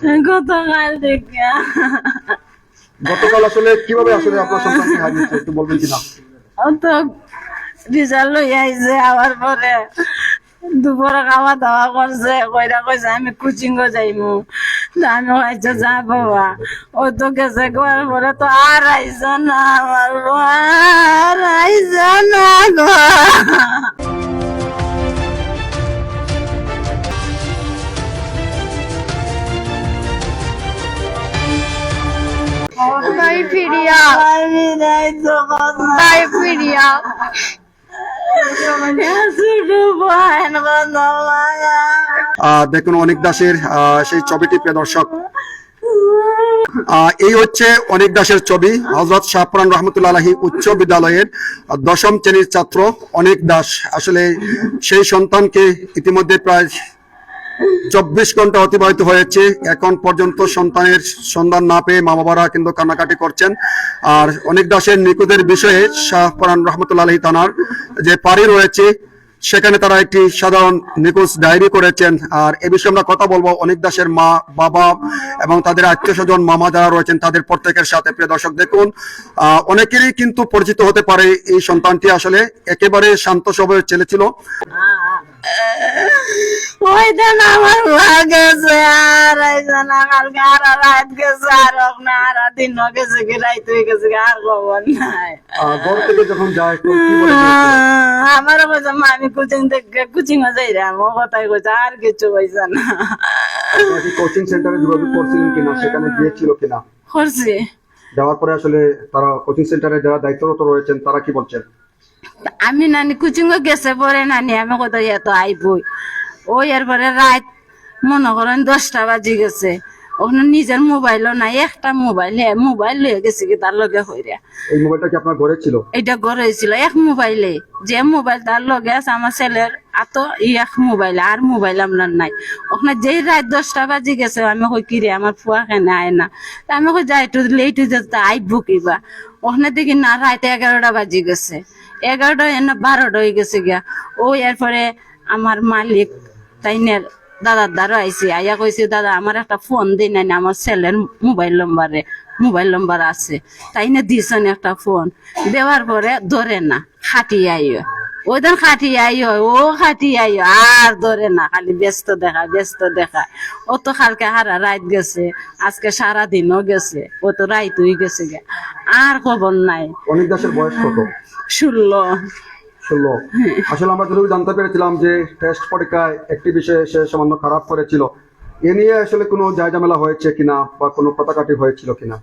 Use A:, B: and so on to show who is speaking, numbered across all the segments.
A: গতকাল থেকে
B: গতকাল আসলে কীভাবে আসলে আপনার সন্তানকে হারিয়েছে একটু বলবেন কিনা?
A: তো রেজাল্ট লই আইছে আবার পরে দুপুরে খাওয়া দাওয়া করছে কইরা কইছে আমি কোচিং যাইমু আমি হয়েছে যা বাবা ও তো গেছে গোয়ার পরে তো আর আইস না আমার আর আইস না
B: দেখুন, অনেক দাসের সেই ছবিটি প্রিয় দর্শক। এই হচ্ছে অনেক দাসের ছবি হজরত শাহপুরান রহমতুল্লাহ আলাহি উচ্চ বিদ্যালয়ের দশম শ্রেণির ছাত্র অনেক দাস। আসলে সেই সন্তানকে ইতিমধ্যে প্রায় চব্বিশ ঘণ্টা অতিবাহিত হয়েছে। এখন পর্যন্ত সন্তানের সন্ধান না পেয়ে মা বাবারা কিন্তু কান্নাকাটি করছেন। আর অনেক দাসের নিখোঁজের বিষয়ে শাহপুরান রহমতুল্লাহ আলহী থানার যে পারি রয়েছে, সেখানে তারা একটি সাধারণ নিখোঁজ ডায়েরি করেছেন। আর এ বিষয়ে আমরা কথা বলব অনেক দাসের মা, বাবা এবং তাদের আত্মীয় স্বজন, মামা যারা রয়েছেন তাদের প্রত্যেকের সাথে। প্রিয় দর্শক, দেখুন অনেকেরই কিন্তু পরিচিত হতে পারে এই সন্তানটি। আসলে একেবারে শান্ত স্বভাবের ছেলে ছিল।
A: ওই দিন আমার মা গেছে আর রাত গেছে আর দিন গেছে কি রাত হয়ে গেছে কি আর খবর নাই।
B: আহ, ঘর থেকে যখন যায় তো কি বলে গিয়েছিল?
A: আমার কইছে মা আমি কোচিং থেকে কোচিং এ যাই রে আমার কথাই কইছে আর কিছু কইছে না।
B: কোচিং সেন্টারে যোগাযোগ করছিলেন কিনা সেখানে গিয়েছিল কিনা?
A: করছি
B: যাওয়ার পরে আসলে তারা কোচিং সেন্টারে যারা দায়িত্বরত রয়েছেন তারা কি বলছেন?
A: আমি নানি কোচিং গেছে পরে নানি আমি কত এত আইবই। ওই এরপরে রাত মনে করেন দশটা বাজি গেছে। ওখানে নিজের মোবাইলও নাই একটা মোবাইল মোবাইল লয়ে গেছে কি তার লগে হইরা।
B: এই মোবাইলটা কি আপনার ঘরে ছিল?
A: এটা গড় হয়েছিল এক মোবাইলে। যে মোবাইল তার লগে আছে আমার ছেলের ই এক মোবাইল আর মোবাইল আপনার নাই। ওখানে যেই রাত দশটা বাজি গেছে আমি কই কি রে আমার ফুয়া কেন আয় না? তা আমি কই যাই একটু লেট হয়ে যেতে আইব কিবা ওখানে দেখি না রাত এগারোটা বাজি গেছে। এগারোটা, না বারোটা হয়ে গেছে গিয়া। ও এরপরে আমার মালিক তাইনের দাদার দ্বারা আইসি আইয়া কইছে, দাদা, আমার একটা ফোন দিই নাই, আমার ছেলের মোবাইল নম্বরে মোবাইল নম্বর আছে। তাই না দিয়েছেন একটা ফোন দেওয়ার পরে ধরে না খাটি আইও। ওই দিন খাটি আইও ও খাটি আইও আর ধরে না খালি ব্যস্ত দেখা ব্যস্ত দেখা। ও তো কালকে হারা রাত গেছে আজকে সারা দিনও গেছে ও তো হয়ে গেছে গে। আর খবর নাই।
B: অনেক দাসের বয়স কত?
A: ষোলো।
B: ষোলো। আসলে আমরা যতটুকু জানতে পেরেছিলাম যে টেস্ট পরীক্ষায় একটি বিষয়ে সে সামান্য খারাপ করেছিল। এ নিয়ে আসলে কোনো জায়জামেলা হয়েছে কিনা বা কোনো পাতাকাটি হয়েছিল কিনা?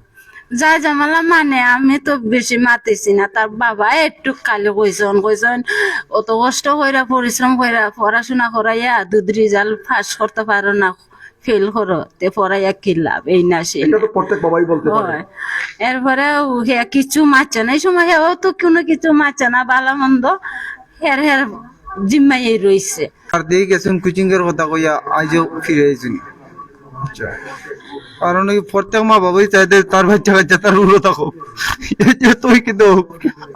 A: যা জামালা মানে আমি তো বেশি মাতিছি না। তার বাবা একটু খালি কইসন কইসন অত কষ্ট কইরা পরিশ্রম কইরা পড়াশোনা করাইয়া দুধ রেজাল্ট পাস করতে পারো না ফেল করো তে পড়াইয়া কি লাভ? এই না সে
B: এটা তো প্রত্যেক বাবাই বলতে পারে।
A: এরপরে কিছু মারছে না। এই সময় হে ও তো কোনো কিছু মারছে না ভালো মন্দ হের হের জিম্মাই রইছে।
C: আর দিয়ে গেছেন কোচিং এর কথা কইয়া আজও ফিরে আইছেন। কারণ প্রত্যেক মা বাবাই চাইতে তার বাচ্চা কাচ্চা, তার উড়ো থাকো এই যে তুই কিন্তু,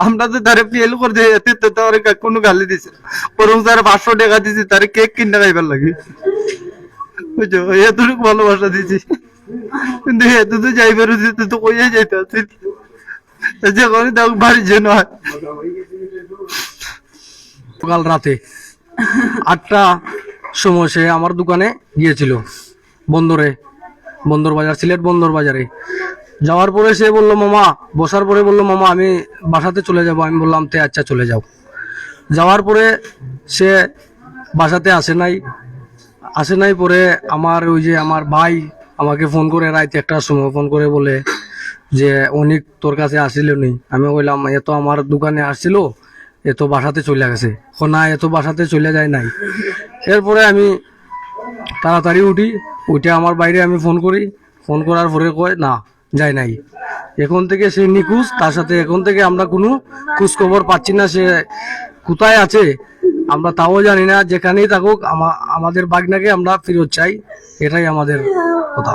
C: আমরা তো তারে ফেল করে দিয়ে এতে তো তার কোনো গালি দিছে বরং তার পাঁচশো টাকা দিছি, তারে কেক কিনে খাইবার লাগে। বুঝছ? এতটুকু ভালোবাসা দিছি। কিন্তু এত তো যাইবার তুই তো কইয়া যাইতে আসিস যে করে
D: রাতে আটটা সময় সে আমার দোকানে গিয়েছিল। বন্দরে বন্দর বাজার, সিলেট বন্দর বাজারে। যাওয়ার পরে সে বলল, মামা, বসার পরে বলল, মামা, আমি বাসাতে চলে যাব। আমি বললাম, তে আচ্ছা চলে যাও। যাওয়ার পরে সে বাসাতে আসে নাই। আসে নাই পরে আমার ওই যে আমার ভাই আমাকে ফোন করে রাইতে একটা সময় ফোন করে বলে যে, অনেক তোর কাছে আসিল নি? আমি বললাম এত আমার দোকানে আসছিল এ তো বাসাতে চলে গেছে। না এত বাসাতে চলে যায় নাই। এরপরে আমি তাড়াতাড়ি উঠি ওইটা আমার বাইরে আমি ফোন করি। ফোন করার পরে কয়, না, যায় নাই। এখন থেকে সে নিখোঁজ, তার সাথে এখন থেকে আমরা কোনো খোঁজখবর পাচ্ছি না, সে কোথায় আছে, আমরা তাও জানি না, যেখানেই থাকুক আমাদের বাগনাকে আমরা ফেরত চাই, এটাই আমাদের কথা।